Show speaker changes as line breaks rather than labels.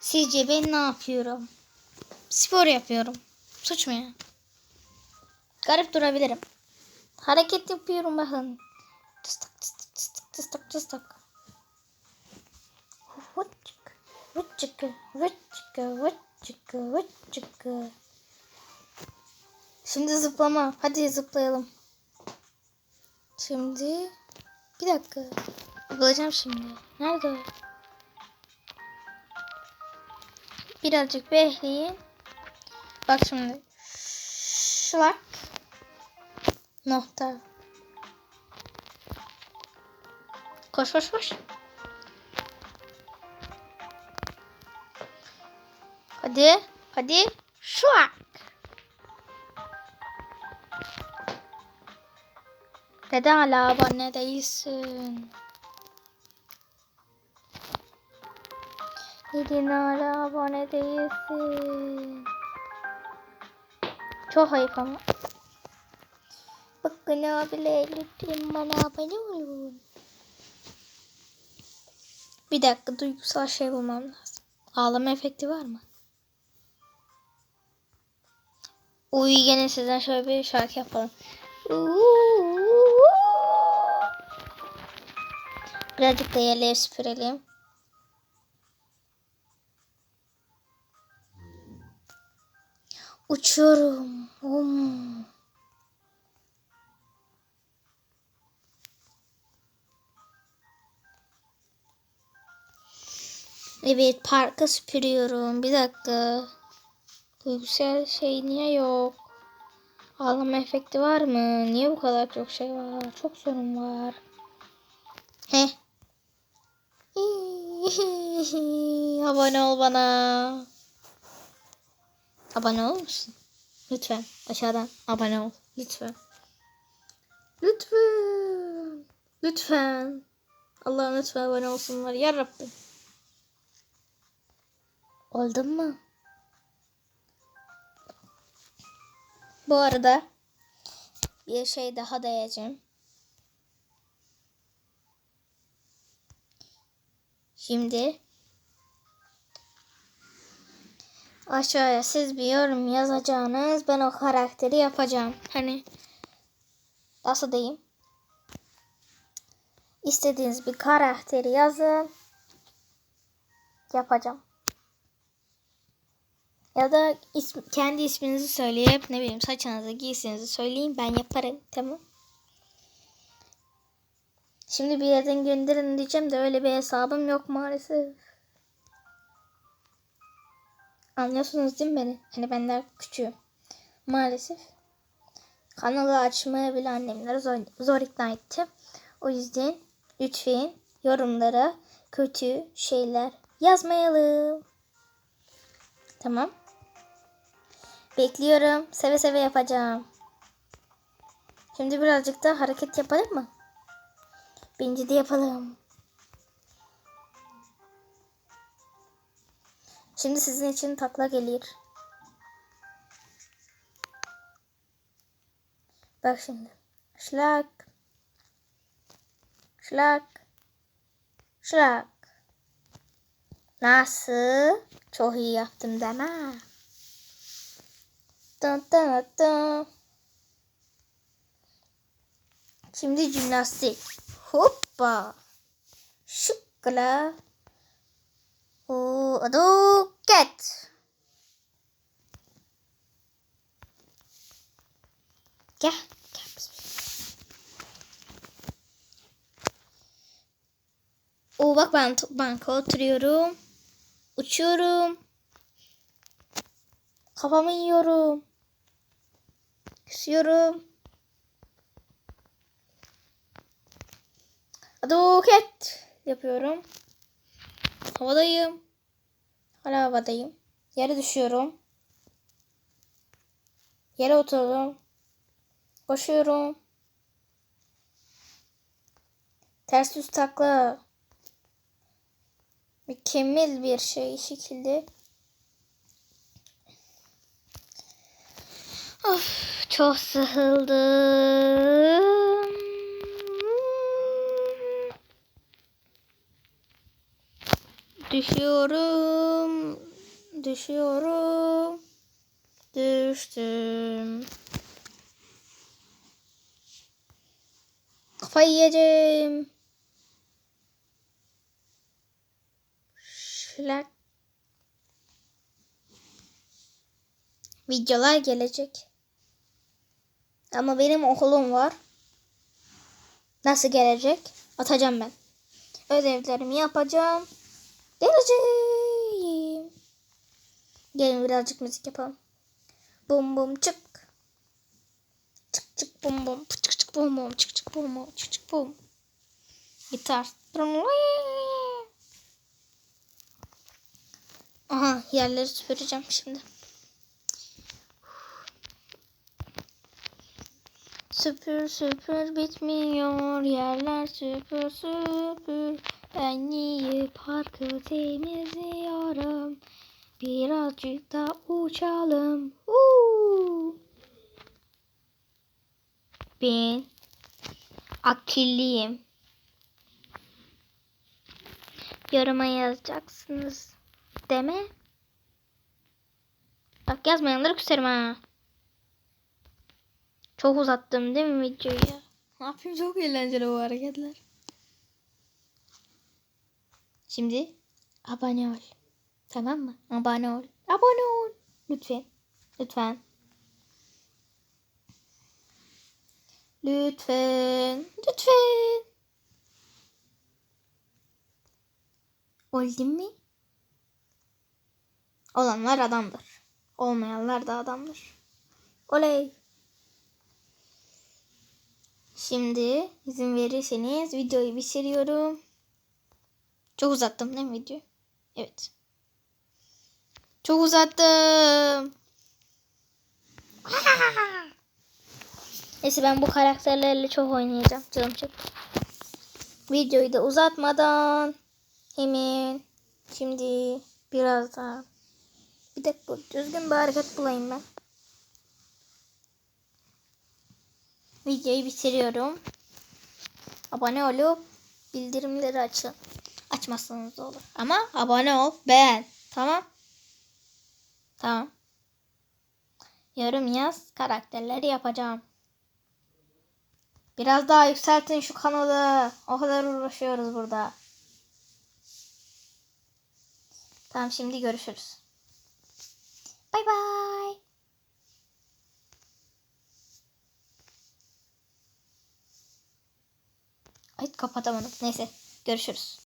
Sizce ben ne yapıyorum? Spor yapıyorum. Suç mu ya? Garip durabilirim. Hareket yapıyorum bakın. Tıstık tıstık tıstık tıstık tıstık. Vıçık, vıçık, vıçık, vıçık, vıçık. Şimdi zıplama. Hadi zıplayalım. Şimdi bir dakika. Bulacağım şimdi. Nerede Birazcık bekleyin. Bak şimdi. Şlak. Nokta. Koş koş koş. Hadi. Hadi. Şlak. Neden hala abone değilsin? Neden hala abone değilsin? Çok ayıp ama. Bakın abiler lütfen bana abone olun. Bir dakika duygusal şey bulmam lazım. Ağlama efekti var mı? Uy gene sizden şöyle bir şarkı yapalım. Birazcık da yerleri süpürelim. Uçuyorum. Um. Evet parka süpürüyorum. Bir dakika. Duygusal şey niye yok? Ağlama efekti var mı? Niye bu kadar çok şey var? Çok sorun var. He. Abone ol bana. Abone olur musun? Lütfen aşağıdan abone ol. Lütfen. Lütfen. Lütfen. Allah'ım lütfen abone olsunlar. Ya Rabbim. Oldun mu? Bu arada bir şey daha diyeceğim. Şimdi aşağıya siz bir yorum yazacağınız ben o karakteri yapacağım. Hani nasıl diyeyim? İstediğiniz bir karakteri yazın. Yapacağım. Ya da ism, kendi isminizi söyleyip ne bileyim saçınızı giysinizi söyleyin ben yaparım tamam. Şimdi bir yerden gönderin diyeceğim de öyle bir hesabım yok maalesef. Anlıyorsunuz değil mi beni? Hani ben daha küçüğüm. Maalesef. Kanalı açmaya bile annemleri zor, zor ikna etti. O yüzden lütfen yorumlara kötü şeyler yazmayalım. Tamam. Bekliyorum. Seve seve yapacağım. Şimdi birazcık da hareket yapalım mı? Bence de yapalım. Şimdi sizin için takla gelir. Bak şimdi. Şlak. Şlak. Şlak. Nasıl? Çok iyi yaptım deme. Dın dın dın. Şimdi jimnastik. Hoppa. Şıkkala. Aduket. Gel. Gel. Oo bak ben banka oturuyorum. Uçuyorum. Kafamı yiyorum. Küsüyorum. Aduket yapıyorum. Havadayım. Hala havadayım. Yere düşüyorum. Yere oturdum. Koşuyorum. Ters düz takla. Mükemmel bir şey şekilde. Of, çok sıkıldım. Düşüyorum. Düşüyorum. Düştüm. Kafayı yiyeceğim. Şlak. Videolar gelecek. Ama benim okulum var. Nasıl gelecek? Atacağım ben. Ödevlerimi yapacağım. Geleceğim. Gelin birazcık müzik yapalım. Bum bum çık. Çık çık bum bum. Çık çık bum bum. Çık çık bum bum. Çık çık bum. Gitar. Aha yerleri süpüreceğim şimdi. Süpür süpür bitmiyor yerler süpür süpür ben iyi parkı temizliyorum birazcık da uçalım Uuu. ben akıllıyım yoruma yazacaksınız deme bak yazmayanları küserim ha çok uzattım değil mi videoyu? Ne yapayım çok eğlenceli bu hareketler. Şimdi abone ol. Tamam mı? Abone ol. Abone ol. Lütfen. Lütfen. Lütfen. Lütfen. Oldu mu? Olanlar adamdır. Olmayanlar da adamdır. Oley. Şimdi izin verirseniz videoyu bitiriyorum. Çok uzattım değil mi video? Evet. Çok uzattım. Neyse ben bu karakterlerle çok oynayacağım. Canım çekti. Videoyu da uzatmadan hemen şimdi biraz daha bir dakika düzgün bir hareket bulayım ben. videoyu bitiriyorum. Abone olup bildirimleri açın. Açmazsanız da olur. Ama abone ol, beğen. Tamam? Tamam. Yorum yaz, karakterleri yapacağım. Biraz daha yükseltin şu kanalı. O kadar uğraşıyoruz burada. Tamam şimdi görüşürüz. Bay bay. Ay kapatamadım. Neyse görüşürüz.